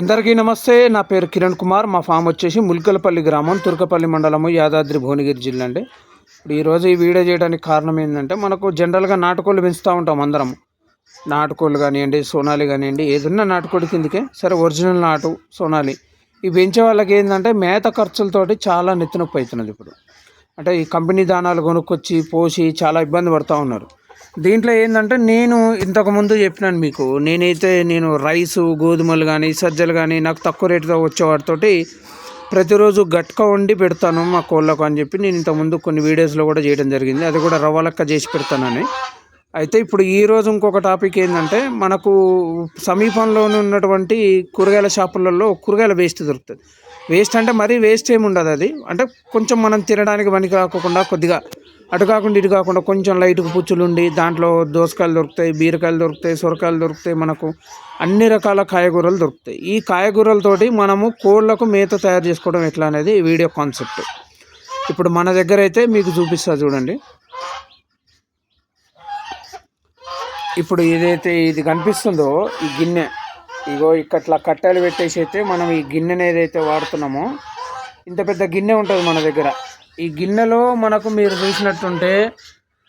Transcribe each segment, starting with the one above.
అందరికీ నమస్తే. నా పేరు కిరణ్ కుమార్. మా ఫామ్ వచ్చేసి ముల్కలపల్లి గ్రామం తుర్కపల్లి మండలము యాదాద్రి భువనగిరి జిల్లా అండి. ఇప్పుడు ఈరోజు ఈ వీడియో చేయడానికి కారణం ఏంటంటే మనకు జనరల్గా నాటుకోళ్ళు పెంచుతూ ఉంటాం అందరం నాటుకోళ్ళు కానివ్వండి సోనాలి కానివ్వండి ఏదన్నా నాటుకోడి కిందకే. సరే ఒరిజినల్ నాటు సోనాలి. ఇవి పెంచే వాళ్ళకి ఏంటంటే మేత ఖర్చులతోటి చాలా నెత్తినొప్పి అవుతున్నది ఇప్పుడు. అంటే ఈ కంపెనీ దానాలు కొనుక్కొచ్చి పోసి చాలా ఇబ్బంది పడుతూ ఉన్నారు. దీంట్లో ఏంటంటే నేను ఇంతకుముందు చెప్పినాను మీకు. నేనైతే నేను రైసు గోధుమలు కానీ సజ్జలు కానీ నాకు తక్కువ రేటుతో వచ్చేవాటితోటి ప్రతిరోజు గట్క వండి పెడతాను మా కోళ్ళకు అని చెప్పి నేను ఇంతకుముందు కొన్ని వీడియోస్లో కూడా చేయడం జరిగింది. అది కూడా రవ్వ లెక్క చేసి పెడతానని. అయితే ఇప్పుడు ఈరోజు ఇంకొక టాపిక్ ఏంటంటే మనకు సమీపంలోనే ఉన్నటువంటి కూరగాయల షాపులలో కూరగాయల వేస్ట్ దొరుకుతుంది. వేస్ట్ అంటే మరీ వేస్ట్ ఏమి ఉండదు అది. అంటే కొంచెం మనం తినడానికి పనికి రాకుండా కొద్దిగా అటు కాకుండా ఇటు కాకుండా కొంచెం లైట్గా పుచ్చులు ఉండి దాంట్లో దోసకాయలు దొరుకుతాయి బీరకాయలు దొరుకుతాయి సొరకాయలు దొరుకుతాయి మనకు. అన్ని రకాల కాయగూరలు దొరుకుతాయి. ఈ కాయగూరలతోటి మనము కోళ్ళకు మేత తయారు చేసుకోవడం ఎట్లా అనేది వీడియో కాన్సెప్ట్ ఇప్పుడు మన దగ్గర అయితే మీకు చూపిస్తా చూడండి. ఇప్పుడు ఏదైతే ఇది కనిపిస్తుందో ఈ గిన్నె ఇగో ఇట్లా కట్టెలు పెట్టేసి అయితే మనం ఈ గిన్నెని ఏదైతే వాడుతున్నామో ఇంత పెద్ద గిన్నె ఉంటుంది మన దగ్గర. ఈ గిన్నెలో మనకు మీరు చూసినట్టుంటే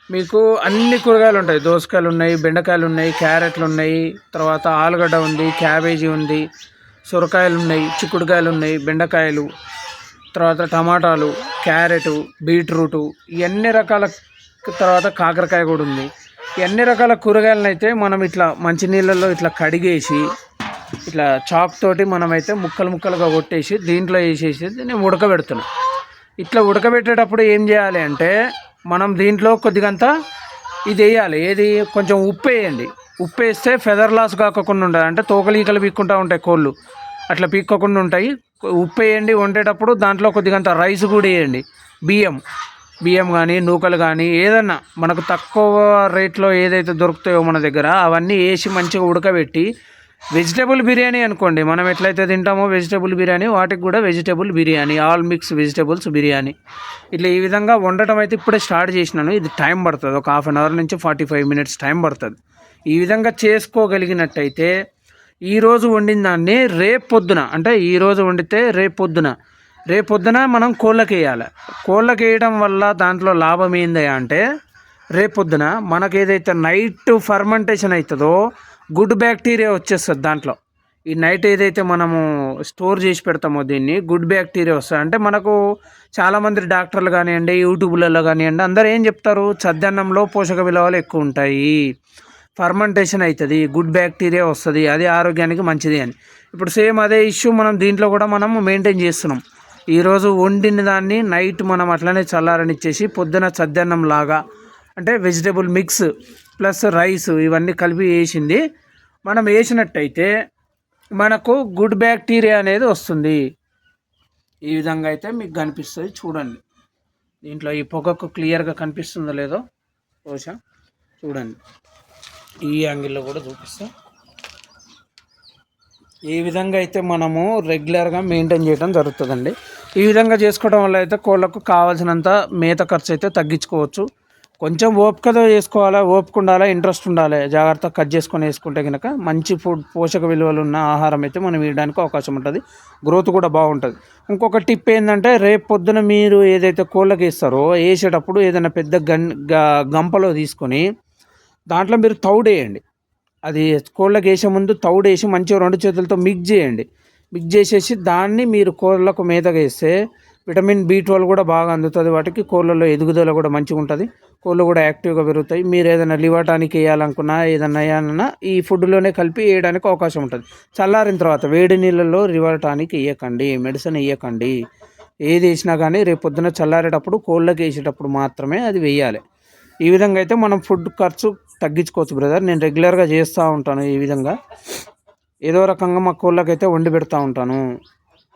మీకు అన్ని కూరగాయలు ఉంటాయి. దోసకాయలు ఉన్నాయి బెండకాయలు ఉన్నాయి క్యారెట్లు ఉన్నాయి తర్వాత ఆలుగడ్డ ఉంది క్యాబేజీ ఉంది సొరకాయలు ఉన్నాయి చిక్కుడుకాయలు ఉన్నాయి బెండకాయలు తర్వాత టమాటాలు క్యారెట్ బీట్రూటు ఇవన్నీ రకాల తర్వాత కాకరకాయ కూడా ఉంది. ఇవన్నీ రకాల కూరగాయలను అయితే మనం ఇట్లా మంచినీళ్ళల్లో ఇట్లా కడిగేసి ఇట్లా చాక్ తోటి మనమైతే ముక్కలు ముక్కలుగా కొట్టేసి దీంట్లో వేసేసి నేను ఉడకబెడుతున్నాను ఇట్లా ఉడకబెట్టేటప్పుడు ఏం చేయాలి అంటే మనం దీంట్లో కొద్దిగంత ఇది వేయాలి. ఏది కొంచెం ఉప్పు వేయండి. ఉప్పు వేస్తే ఫెదర్ లాస్ కాకుండా ఉంటుంది. అంటే తోకలీకలు పీక్కుంటూ ఉంటాయి కోళ్ళు. అట్లా పీక్కోకుండా ఉంటాయి. ఉప్పు వేయండి. వండేటప్పుడు దాంట్లో కొద్దిగంత రైస్ కూడా వేయండి. బియ్యం. బియ్యం కానీ నూకలు కానీ ఏదన్నా మనకు తక్కువ రేట్లో ఏదైతే దొరుకుతాయో మన దగ్గర అవన్నీ వేసి మంచిగా ఉడకబెట్టి వెజిటేబుల్ బిర్యానీ అనుకోండి మనం ఎట్లయితే తింటామో వెజిటేబుల్ బిర్యానీ వాటికి కూడా vegetable biryani all mix vegetables biryani. ఇట్లా ఈ విధంగా వండటం అయితే ఇప్పుడే స్టార్ట్ చేసినాను. ఇది టైం పడుతుంది ఒక హాఫ్ అన్ అవర్ నుంచి ఫార్టీ ఫైవ్ మినిట్స్ టైం పడుతుంది. ఈ విధంగా చేసుకోగలిగినట్టయితే ఈరోజు వండిన దాన్ని రేపు పొద్దున అంటే ఈరోజు వండితే రేపు పొద్దున రేపు పొద్దున మనం కోళ్ళకి వేయాలి కోళ్ళకి వేయడం వల్ల దాంట్లో లాభం ఏందయ్యా అంటే రేపు పొద్దున మనకేదైతే ఏదైతే నైట్ ఫర్మెంటేషన్ అవుతుందో గుడ్ బ్యాక్టీరియా వచ్చేస్తుంది దాంట్లో. ఈ నైట్ ఏదైతే మనము స్టోర్ చేసి పెడతామో దీన్ని గుడ్ బ్యాక్టీరియా వస్తుంది. అంటే మనకు చాలామంది డాక్టర్లు కానివ్వండి యూట్యూబ్లలో కానివ్వండి అందరు ఏం చెప్తారు? చద్దన్నంలో పోషక విలువలు ఎక్కువ ఉంటాయి. ఫర్మెంటేషన్ అవుతుంది గుడ్ బ్యాక్టీరియా వస్తుంది అది ఆరోగ్యానికి మంచిది అని. ఇప్పుడు సేమ్ అదే ఇష్యూ మనం దీంట్లో కూడా మనం మెయింటైన్ చేస్తున్నాం. ఈరోజు వండిన దాన్ని నైట్ మనం అట్లనే చల్లారనిచ్చేసి పొద్దున చద్దన్నం లాగా అంటే వెజిటేబుల్ మిక్స్ ప్లస్ రైస్ ఇవన్నీ కలిపి వేసింది. మనం వేసినట్టయితే మనకు గుడ్ బ్యాక్టీరియా అనేది వస్తుంది. ఈ విధంగా అయితే మీకు కనిపిస్తుంది చూడండి. దీంట్లో ఈ పొగకు క్లియర్గా కనిపిస్తుందో లేదో బహుశా చూడండి. ఈ యాంగిల్లో కూడా చూపిస్తా. ఈ విధంగా అయితే మనము రెగ్యులర్గా మెయింటైన్ చేయడం జరుగుతుందండి. ఈ విధంగా చేసుకోవడం వల్ల అయితే కోళ్ళకు కావాల్సినంత మేత ఖర్చు అయితే తగ్గించుకోవచ్చు. కొంచెం ఓపికతో చేసుకోవాలా ఓపిక ఉండాలా ఇంట్రెస్ట్ ఉండాలి జాగ్రత్తగా కట్ చేసుకొని వేసుకుంటే కనుక మంచి ఫుడ్ పోషక విలువలు ఉన్న ఆహారం అయితే మనం ఇవ్వడానికి అవకాశం ఉంటుంది. గ్రోత్ కూడా బాగుంటుంది. ఇంకొక టిప్ ఏంటంటే రేపు పొద్దున మీరు ఏదైతే కోళ్ళకి వేస్తారో వేసేటప్పుడు ఏదైనా పెద్ద గన్ గంపలో తీసుకొని దాంట్లో మీరు తౌడు వేయండి. అది కోళ్ళకి వేసే ముందు తౌడు వేసి మంచిగా రెండు చేతులతో మిక్స్ చేయండి. మిక్స్ చేసేసి దాన్ని మీరు కోళ్ళకు మేతగా వేస్తే విటమిన్ బి ట్వెల్వ్ కూడా బాగా అందుతుంది. వాటికి కోళ్ళలో ఎదుగుదల కూడా మంచిగా ఉంటుంది. కోళ్ళు కూడా యాక్టివ్గా పెరుగుతాయి. మీరు ఏదైనా లివటానికి వేయాలనుకున్నా ఏదైనా వేయాలన్నా ఈ ఫుడ్లోనే కలిపి వేయడానికి అవకాశం ఉంటుంది. చల్లారిన తర్వాత వేడి నీళ్ళల్లో రివర్టానికి వేయకండి. మెడిసిన్ వేయకండి. ఏది వేసినా కానీ రేపు పొద్దున చల్లారేటప్పుడు కోళ్ళకి వేసేటప్పుడు మాత్రమే అది వేయాలి. ఈ విధంగా అయితే మనం ఫుడ్ ఖర్చు తగ్గించుకోవచ్చు బ్రదర్. నేను రెగ్యులర్గా చేస్తూ ఉంటాను ఈ విధంగా. ఏదో రకంగా మా కోళ్ళకైతే వండి పెడతా ఉంటాను.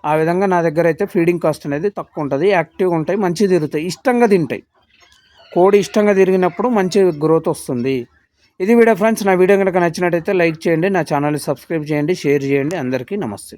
ఆ విధంగా నా దగ్గర అయితే ఫీడింగ్ కాస్ట్ అనేది తక్కువ ఉంటుంది. యాక్టివ్గా ఉంటాయి మంచిగా తిరుగుతాయి ఇష్టంగా తింటాయి. కోడి ఇష్టంగా తిరిగినప్పుడు మంచి గ్రోత్ వస్తుంది. ఇది వీడియో ఫ్రెండ్స్ నా వీడియో కనుక నచ్చినట్టయితే లైక్ చేయండి నా ఛానల్ని సబ్స్క్రైబ్ చేయండి షేర్ చేయండి అందరికీ నమస్తే.